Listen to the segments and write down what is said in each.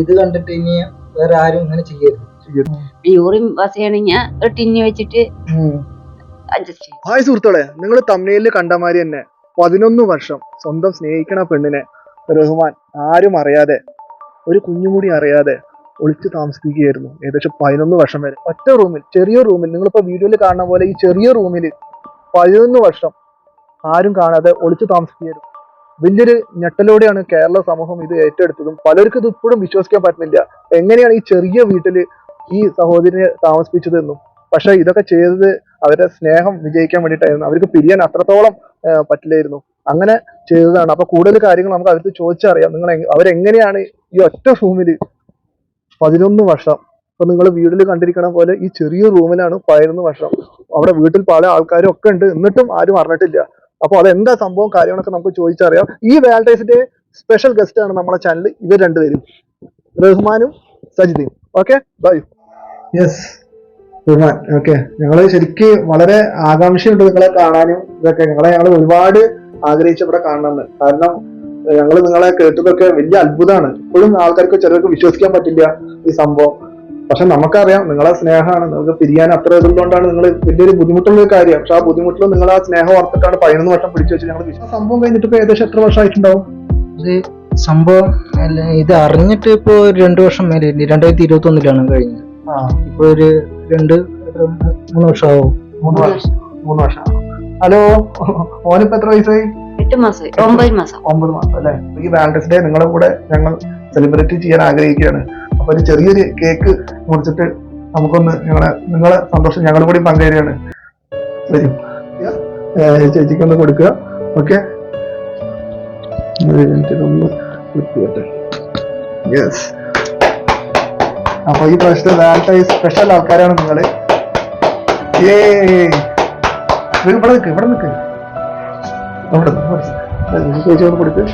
ഇത് കണ്ടിട്ട് ഇനി വേറെ ആരും ഇങ്ങനെ ചെയ്യരുത്. യൂറിൻ പാസ് ടിന്നി വെച്ചിട്ട് അഡ്ജസ്റ്റ് ചെയ്യും. ഹായ് സുഹൃത്തുക്കളെ നിങ്ങൾ തമിഴിൽ കണ്ടമാതിരി തന്നെ പതിനൊന്ന് വർഷം സ്വന്തം സ്നേഹിക്കണ പെണ്ണിനെ റഹ്മാൻ ആരും അറിയാതെ ഒരു കുഞ്ഞു കൂടി അറിയാതെ ഒളിച്ചു താമസിക്കുകയായിരുന്നു ഏകദേശം പതിനൊന്ന് വർഷം വരെ. ഒറ്റ റൂമിൽ ചെറിയ റൂമിൽ നിങ്ങളിപ്പോ വീഡിയോയിൽ കാണുന്ന പോലെ ഈ ചെറിയ റൂമിൽ പതിനൊന്ന് വർഷം ആരും കാണാതെ ഒളിച്ചു താമസിക്കുകയായിരുന്നു. വലിയൊരു ഞെട്ടലോടെയാണ് കേരള സമൂഹം ഇത് ഏറ്റെടുത്തതും. പലർക്കും ഇത് ഇപ്പോഴും വിശ്വസിക്കാൻ പറ്റുന്നില്ല. എങ്ങനെയാണ് ഈ ചെറിയ വീട്ടിൽ ഈ സഹോദരിനെ താമസിപ്പിച്ചതെന്നും പക്ഷെ ഇതൊക്കെ ചെയ്തത് അവരുടെ സ്നേഹം വിജയിക്കാൻ വേണ്ടിയിട്ടായിരുന്നു. അവർക്ക് പിരിയാൻ അത്രത്തോളം പറ്റില്ലായിരുന്നു. അങ്ങനെ ചെയ്തതാണ്. അപ്പൊ കൂടുതൽ കാര്യങ്ങൾ നമുക്ക് അവർക്ക് ചോദിച്ചറിയാം. നിങ്ങൾ അവരെങ്ങനെയാണ് ഈ ഒറ്റ റൂമിൽ പതിനൊന്ന് വർഷം ഇപ്പൊ നിങ്ങൾ വീട്ടിൽ കണ്ടിരിക്കണ പോലെ ഈ ചെറിയ റൂമിലാണ് പതിനൊന്ന് വർഷം. അവിടെ വീട്ടിൽ പല ആൾക്കാരും ഒക്കെ ഉണ്ട്. എന്നിട്ടും ആരും അറിഞ്ഞിട്ടില്ല. അപ്പൊ എന്താ സംഭവം കാര്യങ്ങളൊക്കെ നമുക്ക് ചോദിച്ചറിയാം. ഈ വാലന്റൈൻസിന്റെ സ്പെഷ്യൽ ഗസ്റ്റ് ആണ് നമ്മുടെ ചാനൽ ഇവർ രണ്ടുപേരും. റഹ്മാനും സജിദയും okay bye yes Rahman okay ഞങ്ങൾ ശരിക്ക് വളരെ ആകാംക്ഷയുണ്ട് നിങ്ങളെ കാണാനും ഇതൊക്കെ. ഞങ്ങളെ ഞങ്ങൾ ഒരുപാട് ആഗ്രഹിച്ച ഇവിടെ കാണണമെന്ന്. കാരണം ഞങ്ങൾ നിങ്ങളെ കേട്ടതൊക്കെ വലിയ അത്ഭുതമാണ്. ഇപ്പോഴും ആൾക്കാർക്ക് ചിലർക്ക് വിശ്വസിക്കാൻ പറ്റില്ല ഈ സംഭവം. പക്ഷെ നമുക്കറിയാം നിങ്ങളെ സ്നേഹമാണ്. നിങ്ങൾക്ക് പിരിയാൻ അത്ര ഇതുള്ളതുകൊണ്ടാണ് നിങ്ങൾ വലിയൊരു ബുദ്ധിമുട്ടുള്ള ഒരു കാര്യം. പക്ഷെ ആ ബുദ്ധിമുട്ടിൽ നിങ്ങൾ ആ സ്നേഹം ഓർത്തിട്ടാണ് പതിനൊന്ന് വർഷം പിടിച്ചു വെച്ച് ഞങ്ങൾ വിശ്വാസം സംഭവം കഴിഞ്ഞിട്ട് ഇപ്പൊ ഏകദേശം എത്ര വർഷമായിട്ടുണ്ടാവും? സംഭവം അല്ല, ഇത് അറിഞ്ഞിട്ട് ഇപ്പോ ഒരു രണ്ടു വർഷം മേലെ? രണ്ടായിരത്തി ഇരുപത്തി ഒന്നിലാണ് കഴിഞ്ഞത്. ആ. ഇപ്പൊ ഒരു രണ്ട് മൂന്ന് വർഷമാവും. മൂന്ന് വർഷം. മൂന്ന് വർഷം. ഹലോ ഓനിപ്പോ എത്ര വയസ്സായി? എട്ട് മാസം ഒമ്പത് മാസം. ഒമ്പത് മാസം അല്ലെ? ഈ വാലന്റൈൻസ് ഡേ നിങ്ങളുടെ കൂടെ ഞങ്ങൾ സെലിബ്രേറ്റ് ചെയ്യാൻ ആഗ്രഹിക്കുകയാണ്. ഒരു ചെറിയൊരു കേക്ക് മുറിച്ചിട്ട് നമുക്കൊന്ന് ഞങ്ങളെ നിങ്ങളെ സന്തോഷം ഞങ്ങൾ കൂടി പങ്കുചേരുകയാണ്. വരും ചേച്ചിക്കൊന്ന് കൊടുക്കുക. ഓക്കെ. യെസ് അപ്പൊ ഈ പ്രാവശ്യത്തെ വാലന്റൈൻസ് സ്പെഷ്യൽ ആൾക്കാരാണ് നിങ്ങൾ. ഏ ഇവിടെ നിൽക്ക് ഇവിടെ നിൽക്ക് അവിടെ. ചേച്ചി കൊടുക്ക്.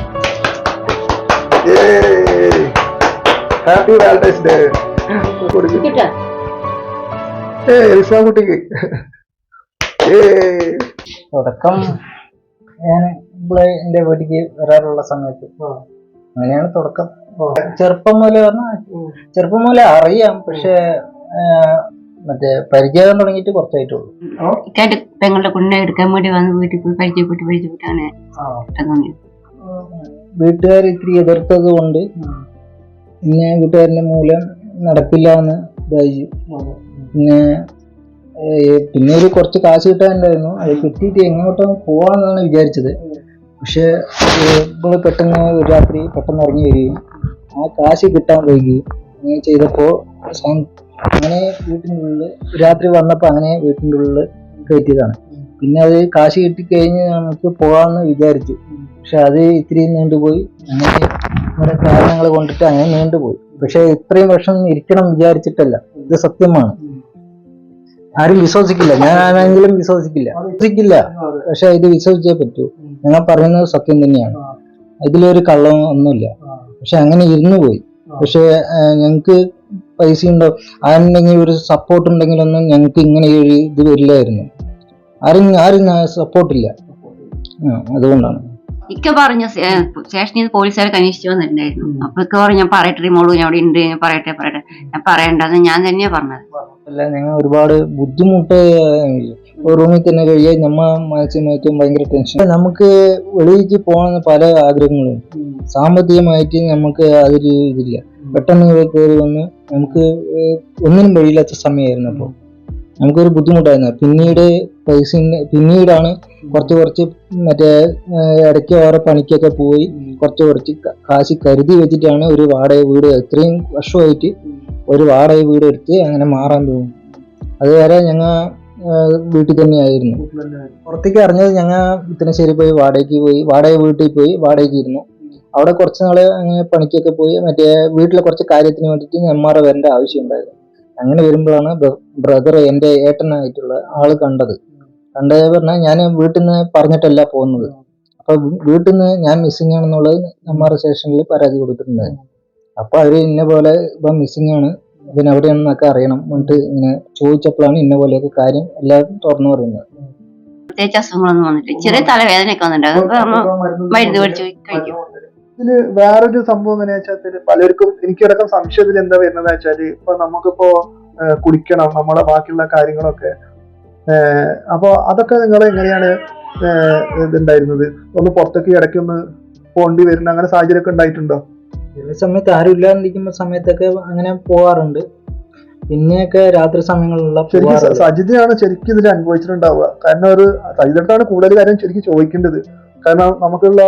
ഹാപ്പി വാലന്റൈൻസ് ഡേ ഏ കുട്ടിക്ക്. തുടക്കം ഞാൻ എന്റെ വീട്ടിക്ക് വരാറുള്ള സമയത്ത്. അങ്ങനെയാണ് തുടക്കം. ചെറുപ്പം മുതലേ പറഞ്ഞാൽ ചെറുപ്പം മുതലേ അറിയാം പക്ഷെ മറ്റേ പരിചയം തുടങ്ങിയിട്ട് കുറച്ചായിട്ടുള്ളൂ. പെങ്ങളുടെ കുഞ്ഞെ എടുക്കാൻ വേണ്ടി വന്ന് വീട്ടിൽ പോയി പരിചയപ്പെട്ട് പരിചയപ്പെട്ടാണ് വീട്ടുകാർ ഇത്തിരി എതിർത്തത് കൊണ്ട് പിന്നെ വീട്ടുകാരന്റെ മൂലം നടക്കില്ല എന്ന് ഇതായി. പിന്നെ പിന്നെ ഒരു കുറച്ച് കാശ് കിട്ടാനുണ്ടായിരുന്നു. അത് കിട്ടിയിട്ട് എങ്ങോട്ടും പോവാന്നാണ് വിചാരിച്ചത്. പക്ഷെ ഇപ്പോൾ പെട്ടെന്ന് ഒരു രാത്രി പെട്ടെന്ന് ഇറങ്ങി വരികയും ആ കാശ് കിട്ടാൻ വൈകുകയും അങ്ങനെ ചെയ്തപ്പോൾ അങ്ങനെ വീട്ടിന്റെ ഉള്ളിൽ രാത്രി വന്നപ്പോൾ അങ്ങനെ വീട്ടിന്റെ ഉള്ളിൽ കയറ്റിയതാണ്. പിന്നെ അത് കാശ് കിട്ടിക്കഴിഞ്ഞ് നമുക്ക് പോകാമെന്ന് വിചാരിച്ചു. പക്ഷെ അത് ഇത്തിരി നീണ്ടുപോയി. അങ്ങനെ കുറെ കാരണങ്ങൾ കൊണ്ടിട്ട് അങ്ങനെ നീണ്ടുപോയി. പക്ഷെ ഇത്രയും വർഷം ഇരിക്കണം വിചാരിച്ചിട്ടല്ല. ഇത് സത്യമാണ്. ആരും വിശ്വസിക്കില്ല. ഞാൻ ആരെങ്കിലും വിശ്വസിക്കില്ല. വിശ്വസിക്കില്ല. പക്ഷെ ഇത് വിശ്വസിച്ചേ പറ്റൂ. ഞങ്ങൾ പറയുന്നത് സത്യം തന്നെയാണ്. ഇതിലൊരു കള്ളം ഒന്നുമില്ല. പക്ഷെ അങ്ങനെ ഇരുന്നു പോയി. പക്ഷെ ഞങ്ങൾക്ക് പൈസ ഉണ്ടോ ആരുണ്ടെങ്കിൽ ഒരു സപ്പോർട്ട് ഉണ്ടെങ്കിലൊന്നും ഞങ്ങൾക്ക് ഇങ്ങനെ ഒരു ഇത് വരില്ലായിരുന്നു. ആരും ആരും സപ്പോർട്ടില്ല അതുകൊണ്ടാണ്. ഇക്ക പറഞ്ഞു സ്റ്റേഷനിൽ നിന്ന് പോലീസുകാരെ അന്വേഷിച്ചു വന്നിട്ടുണ്ടായിരുന്നു. അപ്പൊ ഇക്ക പറഞ്ഞു ഞാൻ പറയട്ടെ മോളു ഞാൻ അവിടെ ഉണ്ട് ഞാൻ പറയട്ടെ പറയട്ടെ. ഞാൻ പറയണ്ടെന്ന് ഞാൻ തന്നെയാ പറഞ്ഞത്. അല്ല ഞങ്ങൾ ഒരുപാട് ബുദ്ധിമുട്ട് റൂമിൽ തന്നെ കഴിയാൻ നമ്മ മനസ്സിനായിട്ടും ഭയങ്കര ടെൻഷൻ നമുക്ക് വെളിയിലേക്ക് പോകണമെന്ന് പല ആഗ്രഹങ്ങളും സാമ്പത്തികമായിട്ട് നമുക്ക് അതൊരു ഇതില്ല. പെട്ടെന്ന് കയറി വന്ന് നമുക്ക് ഒന്നിനും വഴിയില്ലാത്ത സമയമായിരുന്നു അപ്പോൾ. നമുക്കൊരു ബുദ്ധിമുട്ടായിരുന്നു. പിന്നീട് പൈസ പിന്നീടാണ് കുറച്ച് കുറച്ച് മറ്റേ ഇടയ്ക്ക് ഓരോ പണിക്കൊക്കെ പോയി കുറച്ച് കുറച്ച് കാശ് കരുതി വെച്ചിട്ടാണ് ഒരു വാടക വീട് ഇത്രയും വർഷമായിട്ട് ഒരു വാടക വീട് എടുത്ത് അങ്ങനെ മാറാൻ തോന്നും അതുവരെ ഞങ്ങൾ വീട്ടിൽ തന്നെയായിരുന്നു പുറത്തേക്ക് അറിഞ്ഞത് ഞങ്ങൾ ഇത്തനശ്ശേരി പോയി വാടകയ്ക്ക് പോയി വാടക വീട്ടിൽ പോയി വാടകയ്ക്ക് ഇരുന്നു. അവിടെ കുറച്ച് നാൾ അങ്ങനെ പണിക്കൊക്കെ പോയി മറ്റേ വീട്ടിലെ കുറച്ച് കാര്യത്തിന് വേണ്ടിയിട്ട് നെന്മാറ വരേണ്ട ആവശ്യം ഉണ്ടായിരുന്നു. അങ്ങനെ വരുമ്പോഴാണ് ബ്രദർ എന്റെ ഏട്ടനായിട്ടുള്ള ആൾ കണ്ടത്. കണ്ടത് പറഞ്ഞാൽ ഞാൻ വീട്ടിൽ നിന്ന് പറഞ്ഞിട്ടല്ല പോകുന്നത് അപ്പൊ വീട്ടിൽ നിന്ന് ഞാൻ മിസ്സിംഗ് ആണെന്നുള്ളത് നമ്മൾ സ്റ്റേഷനിൽ പരാതി കൊടുത്തിട്ടുണ്ടായിരുന്നു അപ്പൊ അവർ ഇന്ന പോലെ ഇപ്പൊ മിസ്സിംഗ് ആണ്. പിന്നെ എവിടെയാണെന്നൊക്കെ അറിയണം എന്നിട്ട് ഇങ്ങനെ ചോദിച്ചപ്പോഴാണ് ഇന്ന പോലെയൊക്കെ കാര്യം എല്ലാവരും തുറന്നു പറയുന്നത്. പ്രത്യേകിച്ച് അസുഖങ്ങളൊന്നും വന്നിട്ടില്ല. ചെറിയ തലവേദനയൊക്കെ വന്നിട്ടുണ്ട്. മരുന്ന് മേടിച്ച് കഴിക്കും ഇതിൽ വേറൊരു സംഭവം എങ്ങനെയാ വെച്ചാൽ പലർക്കും എനിക്കടക്കം സംശയത്തിൽ എന്താ വരുന്നത് വെച്ചാൽ ഇപ്പൊ നമുക്കിപ്പോ കുടിക്കണം നമ്മളെ ബാക്കിയുള്ള കാര്യങ്ങളൊക്കെ. അപ്പൊ അതൊക്കെ നിങ്ങൾ എങ്ങനെയാണ് ഇതുണ്ടായിരുന്നത്? ഒന്ന് പുറത്തേക്ക് ഇടയ്ക്ക് ഒന്ന് പോണ്ടി വരുന്ന അങ്ങനെ സാഹചര്യമൊക്കെ ഉണ്ടായിട്ടുണ്ടോ? ചില സമയത്ത് ആരും ഇല്ലാണ്ടിരിക്കുന്ന സമയത്തൊക്കെ അങ്ങനെ പോവാറുണ്ട്. പിന്നെയൊക്കെ രാത്രി സമയങ്ങളിലുള്ള സജിതയാണ് ശരിക്കും ഇതിൽ അനുഭവിച്ചിട്ടുണ്ടാവുക. കാരണം ഒരു സജിതടുത്താണ് കൂടുതൽ കാര്യം ശരിക്കും ചോദിക്കേണ്ടത്. കാരണം നമുക്കുള്ള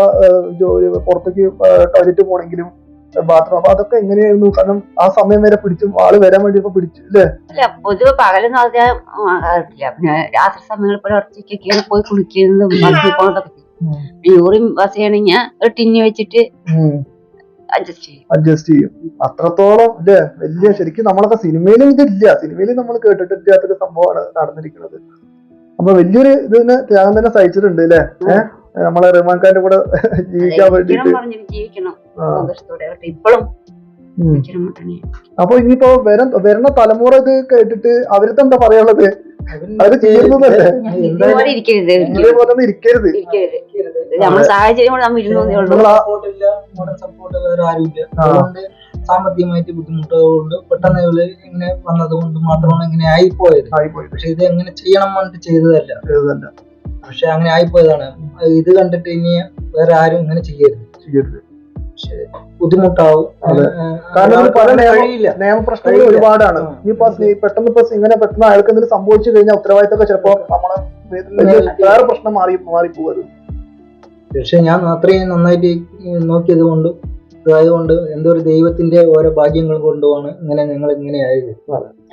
ജോലി പുറത്തേക്ക് ടോയ്ലറ്റ് പോകണമെങ്കിലും ബാത്റൂം അപ്പൊ അതൊക്കെ എങ്ങനെയായിരുന്നു? കാരണം ആ സമയം വരെ പിടിച്ചു ആൾ വരാൻ വേണ്ടി ഇപ്പൊ പിടിച്ചു അല്ലേ അല്ല പൊതുവെ പകലെന്ന് പറഞ്ഞാൽ പിന്നെ രാത്രി സമയങ്ങളിൽ പുലർച്ചയ്ക്കൊക്കെയാണ് പോയി കുളിക്കുന്നതും പോണതൊക്കെ യൂറിൻ ചെയ്യണമെങ്കിൽ ഒരു ടിന്നി വെച്ചിട്ട് അഡ്ജസ്റ്റ് ചെയ്യും. അഡ്ജസ്റ്റ് ചെയ്യും. അത്രത്തോളം അല്ലേ വലിയ ശരിക്കും നമ്മളൊക്കെ സിനിമയിലും ഇതില്ല. സിനിമയിൽ നമ്മൾ കേട്ടിട്ടില്ലാത്തൊരു സംഭവമാണ് നടന്നിരിക്കുന്നത്. അപ്പൊ വലിയൊരു ഇതിന് ത്യാഗം തന്നെ സഹിച്ചിട്ടുണ്ട് അല്ലേ ഏഹ് നമ്മളെ റഹ്മാൻ ഖാന്റെ കൂടെ ജീവിക്കാൻ ഉം. അപ്പൊ ഇനിയിപ്പോ വരും വരുന്ന തലമുറ ഇത് കേട്ടിട്ട് അവർക്ക് എന്താ പറയാനുള്ളത്? അവർ ചെയ്യുന്നതല്ലേ? ഇതുപോലെ ഇരിക്കരുത്. സാമ്പത്തികമായിട്ട് ബുദ്ധിമുട്ടുകൊണ്ട് പെട്ടെന്ന് ഇവൾ ഇങ്ങനെ വന്നത് കൊണ്ട് മാത്രമാണ് ഇങ്ങനെ ആയിപ്പോയത്. ആയിപ്പോയി പക്ഷെ ഇത് എങ്ങനെ ചെയ്യണം പറഞ്ഞിട്ട് ചെയ്തതല്ല. ചെയ്തതല്ല. പക്ഷെ അങ്ങനെ ആയിപ്പോയതാണ്. ഇത് കണ്ടിട്ട് ഇനി വേറെ ആരും ഇങ്ങനെ ചെയ്യരുത്. ചെയ്യരുത്. ബുദ്ധിമുട്ടാവും. കാരണം പല നിയമപ്രശ്നങ്ങൾ ഒരുപാടാണ്. ഇനിയിപ്പോ പെട്ടെന്ന് ഇപ്പൊ ഇങ്ങനെ പെട്ടെന്ന് അയാൾക്ക് എന്തെങ്കിലും സംഭവിച്ചു കഴിഞ്ഞാൽ ഉത്തരവാദിത്തമൊക്കെ ചിലപ്പോ നമ്മളെ വേറെ പ്രശ്നം മാറി പോവരുത് പക്ഷെ ഞാൻ അത്രയും നന്നായിട്ട് നോക്കിയത് കൊണ്ട് ഇതായതുകൊണ്ട് എന്തോ ഒരു ദൈവത്തിന്റെ ഓരോ ഭാഗ്യങ്ങൾ കൊണ്ടുമാണ് ഇങ്ങനെ ഞങ്ങൾ ഇങ്ങനെ ആയത്.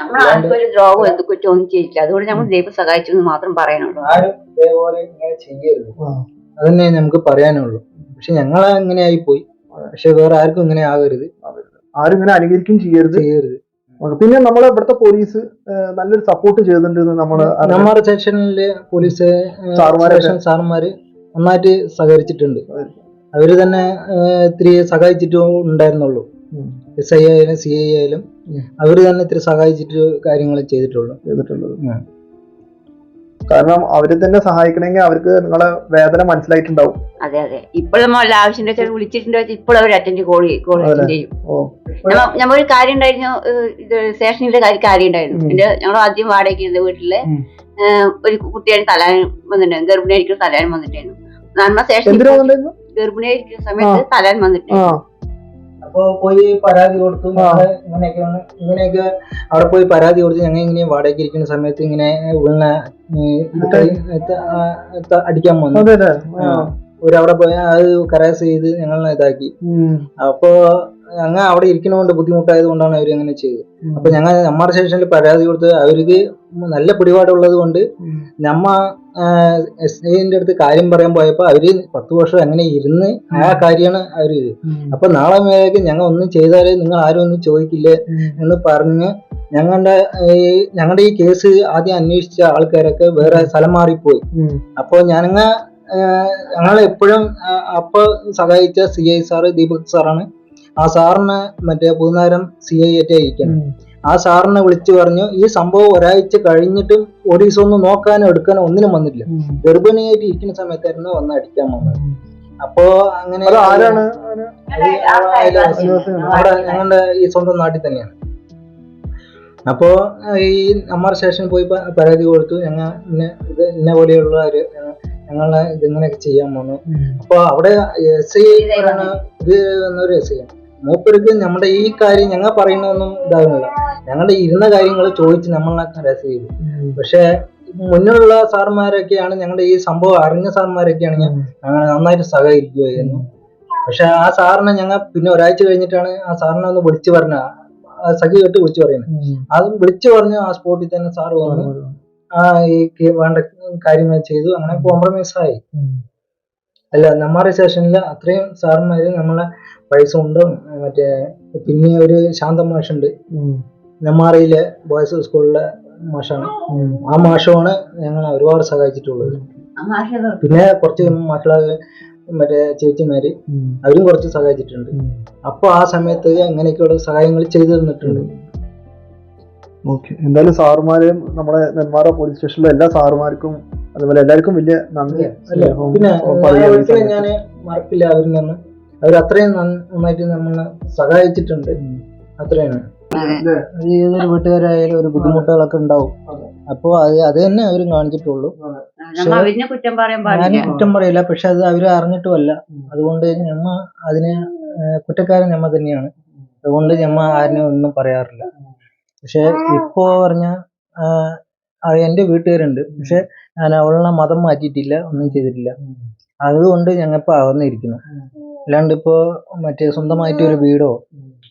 നമ്മൾ ആർക്കും ഒരു ദ്രോഹം എന്ത് ഒന്നും ചെയ്തില്ല അതുകൊണ്ട് നമ്മൾ ദൈവം സഹായിച്ചു എന്ന് മാത്രം പറയാനുള്ളൂ. ആരും ഇതേപോലെ ഇങ്ങനെ ചെയ്യരുത്. അതന്നെ നമുക്ക് പറയാനുള്ളൂ. പക്ഷെ ഞങ്ങൾ അങ്ങനെ പോയി പക്ഷെ വേറെ ആർക്കും ഇങ്ങനെ ആകരുത്. ആരും ഇങ്ങനെ അനുകരിക്കും ചെയ്യരുത്. ചെയ്യരുത്. പിന്നെ നമ്മളെ ഇവിടുത്തെ പോലീസ് നല്ലൊരു സപ്പോർട്ട് ചെയ്തിട്ടുണ്ട് നമ്മൾ നമ്മുടെ സെക്ഷനിലെ പോലീസ് സാർമാര് സാർമാര് നന്നായിട്ട് സഹകരിച്ചിട്ടുണ്ട്. അവർ തന്നെ ഇത്തിരി സഹായിച്ചിട്ടും ഉണ്ടായിരുന്നുള്ളൂ. എസ് ഐ ആയാലും സി ഐ ആയാലും അവർ അവർ തന്നെ ഇത്തിരി സഹായിച്ചിട്ട് കാര്യങ്ങൾ ചെയ്തിട്ടുള്ളൂ. ചെയ്തിട്ടുള്ളത്. കാരണം അവരെ തന്നെ സഹായിക്കണമെങ്കിൽ അവർക്ക് നിങ്ങളെ വേദന മനസ്സിലായിട്ടുണ്ടാവും. അതെ അതെ. ഇപ്പോഴും നമ്മൾ ആവശ്യം വെച്ചാൽ വിളിച്ചിട്ടുണ്ട് വെച്ചാൽ ഇപ്പോൾ അവർ അറ്റൻഡ് കോൾ കോൾ അറ്റൻഡ് ചെയ്യും. ഓ. നമ്മൾ ഒരു കാര്യം ഉണ്ടായിരുന്നു ഇത് സ്റ്റേഷനിലെ കാര്യം ഉണ്ടായിരുന്നു. എന്റെ ഞങ്ങൾ ആദ്യം വാടകയ്ക്ക് വീട്ടിലെ. ഒരു കുട്ടിയാണ് തലാൻ വന്നിട്ടുണ്ടായിരുന്നു ഗർഭിണിയായിരിക്കും തലാൻ വന്നിട്ടായിരുന്നു ഗർഭിണിയായിരിക്കുന്ന സമയത്ത് തലാൻ പോയി പരാതി കൊടുത്തു. ഇങ്ങനെയൊക്കെ അവിടെ പോയി പരാതി കൊടുത്ത്. ഞങ്ങൾ ഇങ്ങനെ വാടക ഇരിക്കുന്ന സമയത്ത് ഇങ്ങനെ വീണ അടിക്കാൻ വന്നു. അതെ ഒരു അവിടെ പോയി അത് കരാസ് ചെയ്ത് ഞങ്ങൾ ഇതാക്കി. അപ്പോ ഞങ്ങൾ അവിടെ ഇരിക്കുന്നതുകൊണ്ട് ബുദ്ധിമുട്ടായത് കൊണ്ടാണ് അവർ അങ്ങനെ ചെയ്തത്. അപ്പൊ ഞങ്ങൾ നമ്മുടെ സ്റ്റേഷനിൽ പരാതി കൊടുത്ത് അവർക്ക് നല്ല പിടിപാടുള്ളത് കൊണ്ട് നമ്മ എസ് ഐന്റെ അടുത്ത് കാര്യം പറയാൻ പോയപ്പോ അവർ പത്ത് വർഷം അങ്ങനെ ഇരുന്ന് ആ കാര്യമാണ് അവർ. അപ്പൊ നാളെ മേലേക്ക് ഞങ്ങൾ ഒന്നും ചെയ്താൽ നിങ്ങൾ ആരും ഒന്നും ചോദിക്കില്ലേ എന്ന് പറഞ്ഞ് ഞങ്ങളുടെ ഈ ഞങ്ങളുടെ ഈ കേസ് ആദ്യം അന്വേഷിച്ച ആൾക്കാരൊക്കെ വേറെ സ്ഥലം മാറിപ്പോയി. അപ്പോൾ ഞങ്ങ ഞങ്ങൾ എപ്പോഴും അപ്പൊ സഹായിച്ച സി ഐ സാറ് ദീപക് സാറാണ് ആ സാറിന് മറ്റേ പുതുനാരം സി ഐ ആയിട്ട് ഇരിക്കണം ഉം. ആ സാറിനെ വിളിച്ചു പറഞ്ഞു ഈ സംഭവം ഒരാഴ്ച കഴിഞ്ഞിട്ടും പോലീസ് ഒന്നും നോക്കാനോ എടുക്കാനോ ഒന്നിനും വന്നില്ല. ഗർഭിണിയായിട്ട് ഇരിക്കുന്ന സമയത്തായിരുന്നു വന്ന് അടിക്കാൻ വന്നത്. അപ്പോ അങ്ങനെ ആരാണ്. ഞങ്ങളുടെ ഈ സ്വന്തം നാട്ടിൽ തന്നെയാണ്. അപ്പോ ഈ അമ്മാർ സ്റ്റേഷനിൽ പോയി പരാതി കൊടുത്തു. ഞങ്ങൾ ഇന്ന ഇത് ഇന്ന പോലെയുള്ള ഒരു ഞങ്ങളെ ഇതിങ്ങനെയൊക്കെ ചെയ്യാൻ പോന്നു. അപ്പൊ അവിടെ എസ് ഐ ഇത് എന്നൊരു എസ് ഐ ആണ്. മൂപ്പർക്ക് നമ്മുടെ ഈ കാര്യം ഞങ്ങൾ പറയുന്നൊന്നും ഇതാകുന്നില്ല ഞങ്ങളുടെ ഇരുന്ന കാര്യങ്ങൾ ചോദിച്ച് നമ്മളെ ഹരാസ് ചെയ്തു. പക്ഷേ മുന്നിലുള്ള സാർമാരൊക്കെയാണ് ഞങ്ങളുടെ ഈ സംഭവം അറിഞ്ഞ സാർമാരൊക്കെയാണ് ഞാൻ ഞങ്ങൾ നന്നായിട്ട് സഹകരിക്കുകയായിരുന്നു. പക്ഷെ ആ സാറിനെ ഞങ്ങൾ പിന്നെ ഒരാഴ്ച കഴിഞ്ഞിട്ടാണ് ആ സാറിനെ ഒന്ന് വിളിച്ചു പറഞ്ഞ സഖി കേട്ട് വിളിച്ചു പറയുന്നത്. അത് വിളിച്ചു പറഞ്ഞു ആ സ്പോട്ടിൽ തന്നെ സാർ വന്നു ആ ഈ വേണ്ട കാര്യങ്ങൾ ചെയ്തു. അങ്ങനെ കോംപ്രമൈസ് ആയി. അല്ല നമ്മുടെ സ്റ്റേഷനിൽ അത്രയും സാറന്മാര് നമ്മളെ പൈസ ഉണ്ട്. മറ്റേ പിന്നെ ഒരു ശാന്തം മാഷുണ്ട്. ഉം. നെമ്മാറയിലെ ബോയ്സ് സ്കൂളിലെ മാഷാണ്. ആ മാഷമാണ് ഞങ്ങൾ ഒരുപാട് സഹായിച്ചിട്ടുള്ളത്. പിന്നെ കുറച്ച് മക്കളെ മറ്റേ ചേച്ചിമാര് അവരും കുറച്ച് സഹായിച്ചിട്ടുണ്ട്. അപ്പൊ ആ സമയത്ത് അങ്ങനെയൊക്കെയുള്ള സഹായങ്ങൾ ചെയ്തു തന്നിട്ടുണ്ട്. ഓക്കെ. എന്തായാലും സാറുമാരെയും നമ്മുടെ നെന്മാറ പോലീസ് സ്റ്റേഷനിലെ എല്ലാ സാറുമാർക്കും അതുപോലെ എല്ലാവർക്കും വലിയ നന്ദി. പിന്നെ. ഞാൻ മറക്കില്ല. അവരിൽ നിന്ന് അവർ അത്രയും നന്നായിട്ട് നമ്മളെ സഹായിച്ചിട്ടുണ്ട്. അത്രയാണ്. ഏതൊരു വീട്ടുകാരായാലും ഒരു ബുദ്ധിമുട്ടുകളൊക്കെ ഉണ്ടാവും. അപ്പോൾ അത് അത് തന്നെ അവരും കാണിച്ചിട്ടുള്ളൂ. ഞാൻ കുറ്റം പറയില്ല. പക്ഷെ അത് അവർ അറിഞ്ഞിട്ടുമല്ല. അതുകൊണ്ട് ഞമ്മ അതിന് കുറ്റക്കാരൻ ഞമ്മ തന്നെയാണ്. അതുകൊണ്ട് ഞമ്മ ആരിനെ ഒന്നും പറയാറില്ല. പക്ഷെ ഇപ്പോ പറഞ്ഞ എന്റെ വീട്ടുകാരുണ്ട്. പക്ഷെ ഞാൻ അവളെ മതം മാറ്റിയിട്ടില്ല. ഒന്നും ചെയ്തിട്ടില്ല. അതുകൊണ്ട് ഞങ്ങൾ ഇപ്പൊ അകന്നിരിക്കുന്നു. അല്ലാണ്ട് ഇപ്പോ മറ്റേ സ്വന്തമായിട്ട് ഒരു വീടോ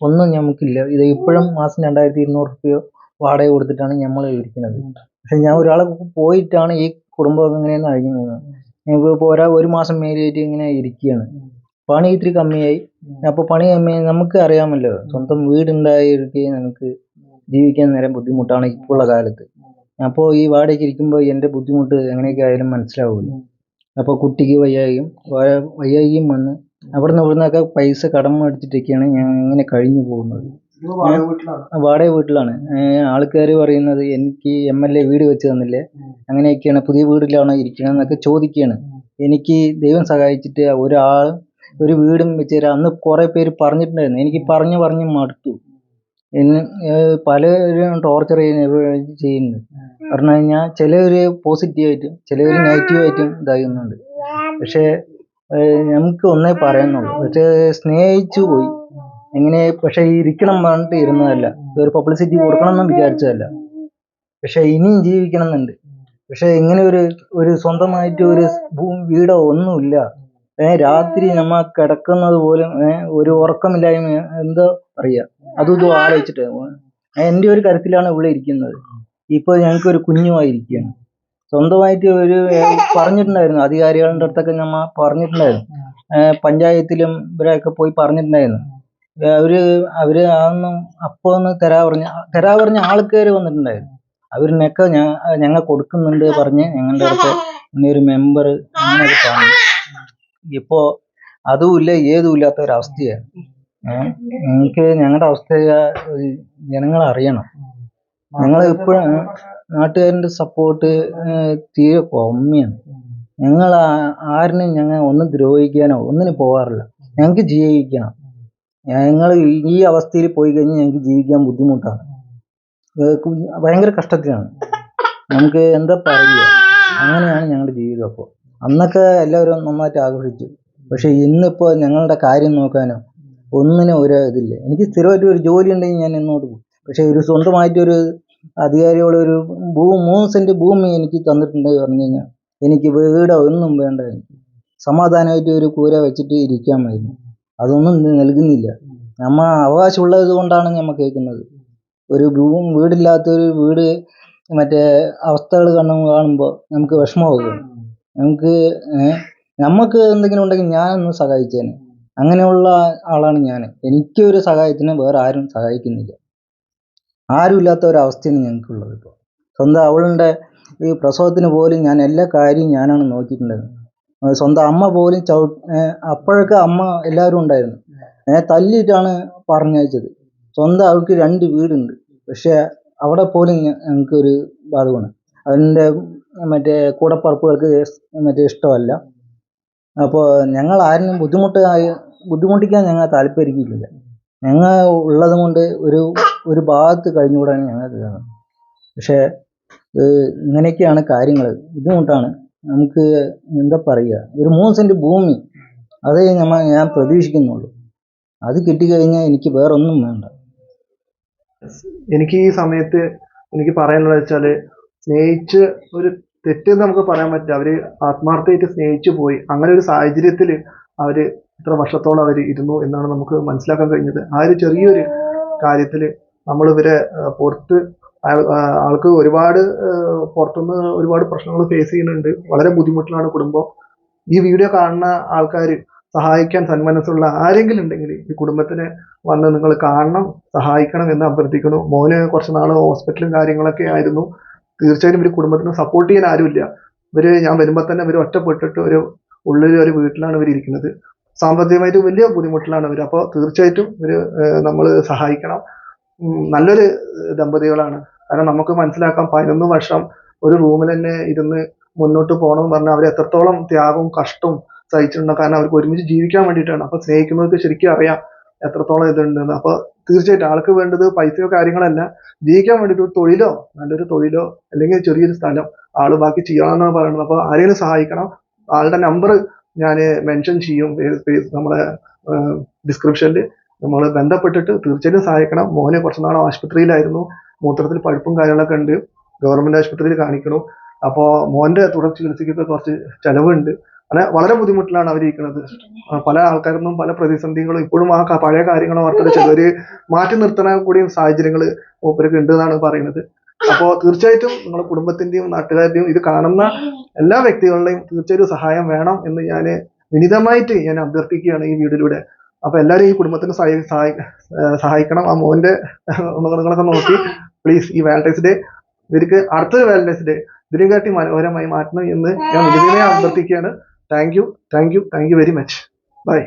ഒന്നും ഞമ്മക്കില്ല. ഇത് ഇപ്പോഴും മാസം രണ്ടായിരത്തി ഇരുന്നൂറ് റുപ്യോ വാടക കൊടുത്തിട്ടാണ് നമ്മൾ ഇരിക്കുന്നത്. പക്ഷെ ഞാൻ ഒരാളെ പോയിട്ടാണ് ഈ കുടുംബമൊക്കെ ഇങ്ങനെയെന്ന് അഴിഞ്ഞു പോകുന്നത്. ഞങ്ങൾക്ക് ഇപ്പോൾ ഒരാ മാസം മേലായിട്ട് ഇങ്ങനെ ഇരിക്കുകയാണ് പണി ഇത്തിരി കമ്മിയായി. അപ്പോൾ പണി കമ്മിയായി നമുക്ക് അറിയാമല്ലോ. സ്വന്തം വീടുണ്ടായിരിക്കെ നമുക്ക് ജീവിക്കാൻ നേരം ബുദ്ധിമുട്ടാണ് ഇപ്പോഴുള്ള കാലത്ത്. അപ്പോൾ ഈ വാടകയ്ക്ക് ഇരിക്കുമ്പോൾ എന്റെ ബുദ്ധിമുട്ട് എങ്ങനെയൊക്കെ ആയാലും മനസ്സിലാവുമല്ലോ. അപ്പോൾ കുട്ടിക്ക് വയ്യായും വയ്യായിയും വന്ന് അവിടുന്ന് ഇവിടുന്നൊക്കെ പൈസ കടം മേടിച്ചിട്ടൊക്കെയാണ് ഞാൻ ഇങ്ങനെ കഴിഞ്ഞു പോകുന്നത്. വാടക വീട്ടിലാണ്. വാടക വീട്ടിലാണ്. ആൾക്കാർ പറയുന്നത് എനിക്ക് എം എൽ എ വീട് വെച്ച് തന്നില്ലേ? അങ്ങനെയൊക്കെയാണ് പുതിയ വീട്ടിലാണോ ഇരിക്കണമെന്നൊക്കെ ചോദിക്കുകയാണ്. എനിക്ക് ദൈവം സഹായിച്ചിട്ട് ഒരാൾ ഒരു വീടും വെച്ച് തരാം അന്ന് കുറേ പേര് പറഞ്ഞിട്ടുണ്ടായിരുന്നു. എനിക്ക് പറഞ്ഞു പറഞ്ഞു മടുത്തു. എന്നെ പലരും ടോർച്ചർ ചെയ്യുന്ന ചെയ്യുന്നു പറഞ്ഞു കഴിഞ്ഞാൽ ചിലവർ പോസിറ്റീവായിട്ടും ചിലവർ നെഗറ്റീവായിട്ടും ഇതാകുന്നുണ്ട്. പക്ഷേ നമുക്ക് ഒന്നേ പറയുന്നുള്ളൂ പക്ഷേ സ്നേഹിച്ചു പോയി. എങ്ങനെ? പക്ഷെ ഇരിക്കണം പറഞ്ഞിട്ട് ഇരുന്നതല്ല. ഒരു പബ്ലിസിറ്റി കൊടുക്കണം എന്ന് വിചാരിച്ചതല്ല. പക്ഷെ ഇനിയും ജീവിക്കണം എന്നുണ്ട് പക്ഷെ ഇങ്ങനെ ഒരു ഒരു സ്വന്തമായിട്ട് ഒരു ഭൂ- വീടോ ഒന്നുമില്ല. ഏഹ് രാത്രി നമ്മ കിടക്കുന്നത് പോലും ഒരു ഉറക്കമില്ലായ്മ എന്താ പറയാ അതും ഇതും ആലോചിച്ചിട്ട് എന്റെ ഒരു കരുത്തിലാണ് ഇവിടെ ഇരിക്കുന്നത്. ഇപ്പൊ ഞങ്ങൾക്ക് ഒരു കുഞ്ഞുമായിരിക്കുകയാണ്. സ്വന്തമായിട്ട് ഒരു പറഞ്ഞിട്ടുണ്ടായിരുന്നു. അധികാരികളുടെ അടുത്തൊക്കെ നമ്മ പറഞ്ഞിട്ടുണ്ടായിരുന്നു. പഞ്ചായത്തിലും ഇവരൊക്കെ പോയി പറഞ്ഞിട്ടുണ്ടായിരുന്നു. അവർ അവർ അതൊന്നും അപ്പൊ ഒന്ന് തരാ പറഞ്ഞ തരാ പറഞ്ഞ ആൾക്കാര് വന്നിട്ടുണ്ടായിരുന്നു. അവരിനൊക്കെ ഞാൻ ഞങ്ങൾ കൊടുക്കുന്നുണ്ട് പറഞ്ഞ് ഞങ്ങളുടെ അടുത്ത് ഇങ്ങനെ ഒരു മെമ്പർ അങ്ങനെയൊക്കെ പറഞ്ഞു ഇപ്പോ അതുമില്ല ഏതും ഇല്ലാത്ത ഒരു അവസ്ഥയാണ് ഞങ്ങളുടെ അവസ്ഥ ജനങ്ങൾ അറിയണം ഞങ്ങൾ ഇപ്പോഴും നാട്ടുകാരുടെ സപ്പോർട്ട് തീരെ കമ്മിയാണ് ഞങ്ങൾ ആരിനും ഞങ്ങൾ ഒന്നും ദ്രോഹിക്കാനോ ഒന്നിനും പോകാറില്ല ഞങ്ങൾക്ക് ജീവിക്കണം. ഞങ്ങൾ ഈ അവസ്ഥയിൽ പോയി കഴിഞ്ഞാൽ ഞങ്ങൾക്ക് ജീവിക്കാൻ ബുദ്ധിമുട്ടാണ്. ഭയങ്കര കഷ്ടത്തിലാണ്. നമുക്ക് എന്താ പറയുക അങ്ങനെയാണ് ഞങ്ങളുടെ ജീവിതം അപ്പോൾ അന്നൊക്കെ എല്ലാവരും നന്നായിട്ട് ആഘോഷിച്ചു പക്ഷെ ഇന്നിപ്പോൾ ഞങ്ങളുടെ കാര്യം നോക്കാനോ ഒന്നിനും ഒരു ഇതില്ല. എനിക്ക് സ്ഥിരമായിട്ട് ഒരു ജോലി ഉണ്ടെങ്കിൽ ഞാൻ ഇന്നോട്ട് പോകും പക്ഷെ ഒരു സ്വന്തമായിട്ടൊരു അധികാരികൾ ഒരു ഭൂ മൂന്ന് സെന്റ് ഭൂമി എനിക്ക് തന്നിട്ടുണ്ട് പറഞ്ഞു കഴിഞ്ഞാൽ എനിക്ക് വീടോ ഒന്നും വേണ്ട. എനിക്ക് സമാധാനമായിട്ട് ഒരു കൂര വെച്ചിട്ട് ഇരിക്കാമായിരുന്നു അതൊന്നും നൽകുന്നില്ല. നമ്മ അവകാശമുള്ളത് കൊണ്ടാണ് നമ്മൾ കേൾക്കുന്നത്. ഒരു ഭൂമി വീടില്ലാത്ത ഒരു വീട് മറ്റേ അവസ്ഥകൾ കണ്ണു കാണുമ്പോൾ നമുക്ക് വിഷമമാകും നമുക്ക് നമുക്ക് എന്തെങ്കിലും ഉണ്ടെങ്കിൽ ഞാനൊന്ന് സഹായിച്ചേനെ. അങ്ങനെയുള്ള ആളാണ് ഞാൻ എനിക്കൊരു സഹായത്തിന് വേറെ ആരും സഹായിക്കുന്നില്ല. ആരും ഇല്ലാത്ത ഒരു അവസ്ഥയാണ് ഞങ്ങൾക്കുള്ളത് ഇപ്പോൾ. സ്വന്തം അവളുടെ ഈ പ്രസവത്തിന് പോലും ഞാൻ എല്ലാ കാര്യവും ഞാനാണ് നോക്കിയിട്ടുണ്ടായിരുന്നത്. സ്വന്തം അമ്മ പോലും ചവി അപ്പോഴൊക്കെ അമ്മ എല്ലാവരും ഉണ്ടായിരുന്നു. ഞാൻ തല്ലിയിട്ടാണ് പറഞ്ഞയച്ചത്. സ്വന്തം അവൾക്ക് രണ്ട് വീടുണ്ട്. പക്ഷേ അവിടെ പോലും ഞങ്ങൾക്ക് ഞങ്ങൾക്കൊരു ബാധകമാണ്. അതിന്റെ മറ്റേ കൂടപ്പറപ്പുകൾക്ക് മറ്റേ ഇഷ്ടമല്ല. അപ്പോൾ ഞങ്ങൾ ആരും ബുദ്ധിമുട്ടായി ബുദ്ധിമുട്ടിക്കാൻ ഞങ്ങൾ താല്പര്യമില്ല. ഞങ്ങൾ ഉള്ളത് കൊണ്ട് ഒരു ഒരു ഭാഗത്ത് കഴിഞ്ഞുകൂടാണ് ഞങ്ങൾ ഇതാണ്. പക്ഷേ ഇങ്ങനെയൊക്കെയാണ് കാര്യങ്ങൾ. ബുദ്ധിമുട്ടാണ്. നമുക്ക് എന്താ പറയുക ഒരു മൂന്ന് സെന്റ് ഭൂമി അതേ ഞമ്മ ഞാൻ പ്രതീക്ഷിക്കുന്നുള്ളൂ. അത് കിട്ടിക്കഴിഞ്ഞാൽ എനിക്ക് വേറൊന്നും വേണ്ട. എനിക്ക് ഈ സമയത്ത് എനിക്ക് പറയാനുള്ളത് വെച്ചാൽ സ്നേഹിച്ച് ഒരു തെറ്റെന്ന് നമുക്ക് പറയാൻ പറ്റില്ല. അവർ ആത്മാർത്ഥമായിട്ട് സ്നേഹിച്ചു പോയി. അങ്ങനെ ഒരു സാഹചര്യത്തിൽ അവർ ഇത്ര വർഷത്തോളം അവർ ഇരുന്നു എന്നാണ് നമുക്ക് മനസ്സിലാക്കാൻ കഴിഞ്ഞത്. ആ ഒരു ചെറിയൊരു കാര്യത്തിൽ നമ്മളിവരെ പുറത്ത് ആൾക്ക് ഒരുപാട് പുറത്തുനിന്ന് ഒരുപാട് പ്രശ്നങ്ങൾ ഫേസ് ചെയ്യുന്നുണ്ട്. വളരെ ബുദ്ധിമുട്ടിലാണ് കുടുംബം. ഈ വീഡിയോ കാണുന്ന ആൾക്കാർ സഹായിക്കാൻ സന്മനസ്സുള്ള ആരെങ്കിലും ഉണ്ടെങ്കിൽ ഈ കുടുംബത്തിനെ വന്ന് നിങ്ങൾ കാണണം സഹായിക്കണം എന്ന് അഭ്യർത്ഥിക്കുന്നു. മോന് കുറച്ച് നാൾ ഹോസ്പിറ്റലും കാര്യങ്ങളൊക്കെ ആയിരുന്നു. തീർച്ചയായിട്ടും ഇവർ കുടുംബത്തിന് സപ്പോർട്ട് ചെയ്യാൻ ആരുമില്ല. ഇവർ ഞാൻ വരുമ്പോൾ തന്നെ ഇവർ ഒറ്റപ്പെട്ടിട്ട് ഒരു ഉള്ളിൽ ഒരു വീട്ടിലാണ് ഇവർ ഇരിക്കുന്നത്. സാമ്പത്തികമായിട്ട് വലിയ ബുദ്ധിമുട്ടിലാണ് അവർ അപ്പോൾ തീർച്ചയായിട്ടും ഇവർ നമ്മൾ സഹായിക്കണം. നല്ലൊരു ദമ്പതികളാണ്. കാരണം നമുക്ക് മനസ്സിലാക്കാം പതിനൊന്ന് വർഷം ഒരു റൂമിൽ തന്നെ ഇരുന്ന് മുന്നോട്ട് പോകണം എന്ന് പറഞ്ഞാൽ അവർ എത്രത്തോളം ത്യാഗവും കഷ്ടവും സഹിച്ചിട്ടുണ്ടോ. കാരണം അവർക്ക് ഒരുമിച്ച് ജീവിക്കാൻ വേണ്ടിയിട്ടാണ്. അപ്പോൾ സ്നേഹിക്കുന്നവർക്ക് ശരിക്കും അറിയാം എത്രത്തോളം ഇതുണ്ടെന്ന്. അപ്പോൾ തീർച്ചയായിട്ടും ആൾക്ക് വേണ്ടത് പൈസയോ കാര്യങ്ങളല്ല. ജീവിക്കാൻ വേണ്ടിയിട്ട് ഒരു തൊഴിലോ നല്ലൊരു തൊഴിലോ അല്ലെങ്കിൽ ചെറിയൊരു സ്ഥലം ആൾ ബാക്കി ചെയ്യണമെന്നാണ് പറയുന്നത്. അപ്പോൾ ആരെങ്കിലും സഹായിക്കണം. ആളുടെ നമ്പർ ഞാൻ മെൻഷൻ ചെയ്യും. നമ്മുടെ ഡിസ്ക്രിപ്ഷനിൽ നമ്മൾ ബന്ധപ്പെട്ടിട്ട് തീർച്ചയായിട്ടും സഹായിക്കണം. മോനെ കുറച്ച് നാൾ ആശുപത്രിയിലായിരുന്നു. മൂത്രത്തിൽ പഴുപ്പും കാര്യങ്ങളൊക്കെ ഉണ്ട്. ഗവൺമെന്റ് ആശുപത്രിയിൽ കാണിക്കണം. അപ്പോൾ മോന്റെ തുടർ ചികിത്സയ്ക്കൊക്കെ കുറച്ച് ചിലവുണ്ട്. അങ്ങനെ വളരെ ബുദ്ധിമുട്ടിലാണ് അവരിരിക്കുന്നത് പല ആൾക്കാരൊന്നും പല പ്രതിസന്ധികളും ഇപ്പോഴും ആ പഴയ കാര്യങ്ങൾ ഓർത്തിട്ട് ചിലർ മാറ്റി നിർത്തണ കൂടിയും സാഹചര്യങ്ങൾ മൂപ്പർക്ക് ഉണ്ട് എന്നാണ് പറയുന്നത്. അപ്പോൾ തീർച്ചയായിട്ടും നിങ്ങളുടെ കുടുംബത്തിന്റെയും നാട്ടുകാരുടെയും ഇത് കാണുന്ന എല്ലാ വ്യക്തികളുടെയും തീർച്ചയായിട്ടും സഹായം വേണം എന്ന് ഞാൻ വിനിതമായിട്ട് ഞാൻ അഭ്യർത്ഥിക്കുകയാണ് ഈ വീഡിയോയിലൂടെ അപ്പൊ എല്ലാവരും ഈ കുടുംബത്തിന് സഹായിക്കണം. ആ മോന്റെ നിങ്ങളൊക്കെ നോക്കി. പ്ലീസ് ഈ വാലന്റൈൻസ് ഡേ ഇവർക്ക് അടുത്തൊരു വാലന്റൈൻസ് ഡേ ഇതിനെക്കാട്ടി മനോഹരമായി മാറ്റണം എന്ന് ഞാൻ വിനിതമായി അഭ്യർത്ഥിക്കുകയാണ്. Thank you thank you thank you very much bye